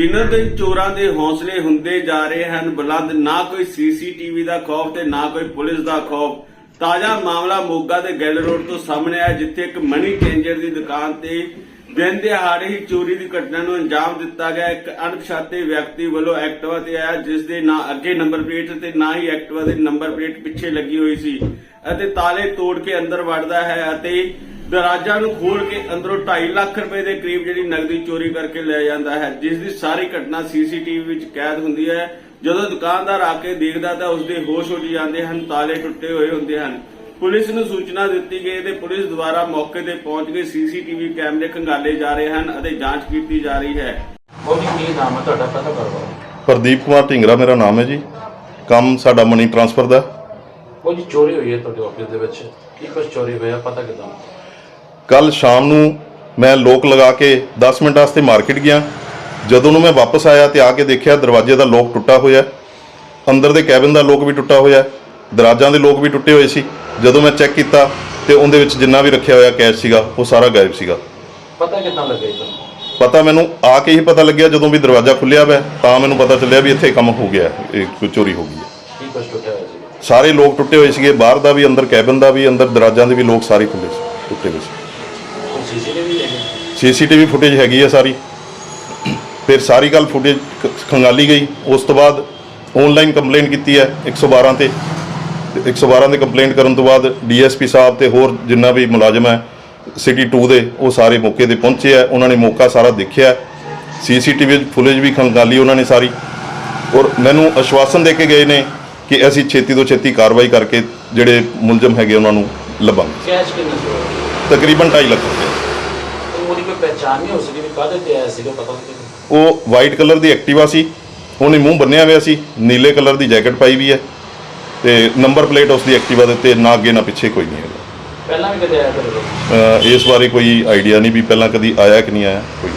ਦਿਨੋਂ ਦਿਨ ਚੋਰਾਂ ਦੇ ਹੌਸਲੇ ਹੁੰਦੇ ਜਾ ਰਹੇ ਹਨ, ਬੁਲੰਦ ਨਾ ਕੋਈ ਸੀਸੀਟੀਵੀ ਦਾ ਖੌਫ ਤੇ ਨਾ ਕੋਈ ਪੁਲਿਸ ਦਾ ਖੌਫ। ਤਾਜ਼ਾ ਮਾਮਲਾ ਮੋਗਾ ਦੇ ਗਿੱਲ ਰੋਡ ਤੋਂ ਸਾਹਮਣੇ ਆਇਆ, ਜਿੱਥੇ ਇੱਕ ਮਨੀ ਚੇਂਜਰ ਦੀ ਦੁਕਾਨ ਤੇ ਦਿਨ ਦਿਹਾੜੇ ਹੀ ਚੋਰੀ ਦੀ ਘਟਨਾ ਨੂੰ ਅੰਜਾਮ ਦਿੱਤਾ ਗਿਆ। ਇੱਕ ਅਣਪਛਾਤੇ ਵਿਅਕਤੀ ਵੱਲੋਂ ਐਕਟਿਵਾ ਤੇ ਆਇਆ, ਜਿਸ ਦੇ ਨਾ ਅੱਗੇ ਨੰਬਰ ਪਲੇਟ ਤੇ ਨਾ ਹੀ ਐਕਟਿਵਾ ਦੇ ਨੰਬਰ ਪਲੇਟ ਪਿੱਛੇ ਲੱਗੀ ਹੋਈ ਸੀ ਅਤੇ ਤਾਲੇ ਤੋੜ ਕੇ ਅੰਦਰ ਵੜਦਾ ਹੈ ਅਤੇ ਦਰਾਜਾ ਨੂੰ ਖੋਲ ਕੇ ਅੰਦਰੋਂ 2.5 ਲੱਖ ਰੁਪਏ ਦੇ ਕਰੀਬ ਜਿਹੜੀ ਨਗਦੀ ਚੋਰੀ ਕਰਕੇ ਲੈ ਜਾਂਦਾ ਹੈ ਜਿਸ ਦੀ ਸਾਰੀ ਘਟਨਾ ਸੀਸੀਟੀਵੀ ਵਿੱਚ ਕੈਦ ਹੁੰਦੀ ਹੈ। ਜਦੋਂ ਦੁਕਾਨਦਾਰ ਆ ਕੇ ਦੇਖਦਾ ਤਾਂ ਉਸਦੇ ਹੋਸ਼ ਉੱਡ ਜਾਂਦੇ ਹਨ ਤਾਲੇ ਟੁੱਟੇ ਹੋਏ ਹੁੰਦੇ ਹਨ। ਪੁਲਿਸ ਨੂੰ ਸੂਚਨਾ ਦਿੱਤੀ ਗਈ ਤੇ ਪੁਲਿਸ ਦੁਆਰਾ ਮੌਕੇ ਤੇ ਪਹੁੰਚ ਕੇ ਸੀਸੀਟੀਵੀ ਕੈਮਰੇ ਖੰਗਾਲੇ ਜਾ ਰਹੇ ਹਨ ਅਤੇ ਜਾਂਚ ਕੀਤੀ ਜਾ ਰਹੀ ਹੈ। ਉਹਦੀ ਕੀ ਨਾਮ ਹੈ ਤੁਹਾਡਾ? ਪਤਾ ਕਰਵਾਓ ਪ੍ਰਦੀਪ ਕੁਮਾਰ ਢਿੰਗਰਾ ਮੇਰਾ ਨਾਮ ਹੈ ਜੀ। ਕੰਮ ਸਾਡਾ ਮਨੀ ਟ੍ਰਾਂਸਫਰ ਦਾ ਉਹ ਜੀ ਚੋਰੀ ਹੋਈ ਹੈ ਤੁਹਾਡੇ ਆਫਿਸ ਦੇ ਵਿੱਚ। ਕੀ ਕੁਝ ਚੋਰੀ ਹੋਇਆ? ਪਤਾ ਕਿਦਾਂ? ਕੱਲ ਸ਼ਾਮ ਨੂੰ ਮੈਂ ਲੋਕ ਲਗਾ ਕੇ 10 ਮਿੰਟ ਵਾਸਤੇ ਮਾਰਕੀਟ ਗਿਆ। ਜਦੋਂ ਨੂੰ ਮੈਂ ਵਾਪਸ ਆਇਆ ਤੇ ਆ ਕੇ ਦੇਖਿਆ ਦਰਵਾਜ਼ੇ ਦਾ ਲੋਕ ਟੁੱਟਾ ਹੋਇਆ। ਅੰਦਰ ਦੇ ਕੈਬਿਨ ਦਾ ਲੋਕ ਵੀ ਟੁੱਟਾ ਹੋਇਆ। ਦਰਾਜਾਂ ਦੇ ਲੋਕ ਵੀ ਟੁੱਟੇ ਹੋਏ ਸੀ। ਜਦੋਂ ਮੈਂ ਚੈੱਕ ਕੀਤਾ ਤੇ ਉਹਦੇ ਵਿੱਚ ਜਿੰਨਾ ਵੀ ਰੱਖਿਆ ਹੋਇਆ ਕੈਸ਼ ਸੀਗਾ ਉਹ ਸਾਰਾ ਗਾਇਬ ਸੀਗਾ। ਪਤਾ ਕਿਦਾਂ ਲੱਗਾ ਜੀ ਤੁਹਾਨੂੰ? ਪਤਾ ਮੈਨੂੰ ਆ ਕੇ ਹੀ ਪਤਾ ਲੱਗਿਆ ਜਦੋਂ ਵੀ ਦਰਵਾਜ਼ਾ ਖੁੱਲਿਆ ਹੋਇਆ ਤਾਂ ਮੈਨੂੰ ਪਤਾ ਚੱਲਿਆ ਵੀ ਇੱਥੇ ਕੰਮ ਹੋ ਗਿਆ ਇਹ ਕੋਈ ਚੋਰੀ ਹੋ ਗਈ ਹੈ। ਕੀ ਕੁਝ ਟੁੱਟਿਆ ਹੋਇਆ ਸੀ? ਸਾਰੇ ਲੋਕ ਟੁੱਟੇ ਹੋਏ ਸੀਗੇ ਬਾਹਰ ਦਾ ਵੀ ਅੰਦਰ ਕੈਬਨ ਦਾ ਵੀ ਅੰਦਰ ਦਰਾਜਾਂ ਦੇ ਵੀ ਲੋਕ ਸਾਰੇ ਖੁੱਲੇ ਸੀ ਟੁੱਟੇ ਹੋਏ ਸੀ। ਸੀਸੀਟੀਵੀ ਫੁਟੇਜ ਹੈਗੀ ਹੈ ਸਾਰੀ। ਫਿਰ ਸਾਰੀ ਗੱਲ ਫੁਟੇਜ ਖੰਗਾਲੀ ਗਈ। ਉਸ ਤੋਂ ਬਾਅਦ ਆਨਲਾਈਨ ਕੰਪਲੇਂਟ ਕੀਤੀ ਹੈ 112 ਤੇ। ਤੇ 112 ਤੇ ਕੰਪਲੇਂਟ ਕਰਨ ਤੋਂ ਬਾਅਦ ਡੀਐਸਪੀ ਸਾਹਿਬ ਤੇ ਹੋਰ ਜਿੰਨਾ ਵੀ ਮੁਲਾਜ਼ਮ ਹੈ ਸਿਟੀ 2 ਦੇ ਉਹ ਸਾਰੇ ਮੌਕੇ ਤੇ ਪਹੁੰਚੇ ਆ। ਉਹਨਾਂ ਨੇ ਮੌਕਾ ਸਾਰਾ ਦੇਖਿਆ। ਸੀਸੀਟੀਵੀ ਫੁਟੇਜ ਵੀ ਖੰਗਾਲੀ ਉਹਨਾਂ ਨੇ ਸਾਰੀ। ਔਰ ਮੈਨੂੰ ਆਸ਼ਵਾਸਨ ਦੇ ਕੇ ਗਏ ਨੇ ਕਿ ਅਸੀਂ ਛੇਤੀ ਤੋਂ ਛੇਤੀ ਕਾਰਵਾਈ ਕਰਕੇ ਜਿਹੜੇ ਮੁਲਜ਼ਮ ਹੈਗੇ ਉਹਨਾਂ ਨੂੰ ਲੱਭਾਂਗੇ। ਕੈਸ਼ ਕਿੰਨਾ? ਤਕਰੀਬਨ 2.5 ਲੱਖ ਰੁਪਏ। ਤੇ ਉਹਦੀ ਕੋਈ ਪਹਿਚਾਣ ਨਹੀਂ ਹੋ ਸਕੀ ਵੀ ਕਾਹਦੇ ਤੇ ਆਇਆ ਸੀਗਾ ਪਤਾ ਨਹੀਂ ਉਹ ਵਾਈਟ ਕਲਰ ਦੀ ਐਕਟਿਵਾ ਸੀ ਉਹਨੇ ਮੂੰਹ ਬੰਨਿਆ ਹੋਇਆ ਸੀ ਨੀਲੇ ਕਲਰ ਦੀ ਜੈਕਟ ਪਾਈ ਵੀ ਹੈ ਤੇ ਨੰਬਰ ਪਲੇਟ ਉਸ ਦੀ ਐਕਟਿਵਾ ਦੇ ਉੱਤੇ ਨਾ ਅੱਗੇ ਨਾ ਪਿੱਛੇ ਕੋਈ ਨਹੀਂ ਹੈਗਾ। ਪਹਿਲਾਂ ਵੀ ਕਦੇ ਆਇਆ ਅਹ ਇਸ ਬਾਰੇ ਕੋਈ ਆਈਡੀਆ ਨਹੀਂ ਵੀ ਪਹਿਲਾਂ ਕਦੀ ਆਇਆ ਕਿ ਨਹੀਂ ਆਇਆ ਕੋਈ।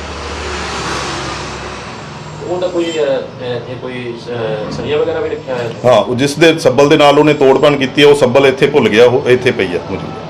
ਉਹਦਾ ਕੋਈ ਅਹ, ਇੱਥੇ ਕੋਈ ਅਹ, ਸਰੀਆ ਵਗੈਰਾ ਵੀ ਰੱਖਿਆ ਹੋਇਆ? ਹਾਂ ਉਹ ਜਿਸ ਦੇ ਸੱਬਲ ਦੇ ਨਾਲ ਉਹਨੇ ਤੋੜਪਣ ਕੀਤੀ ਹੈ ਉਹ ਸੱਬਲ ਇੱਥੇ ਭੁੱਲ ਗਿਆ ਉਹ ਇੱਥੇ ਪਈ ਹੈ ਮੌਜੂਦ।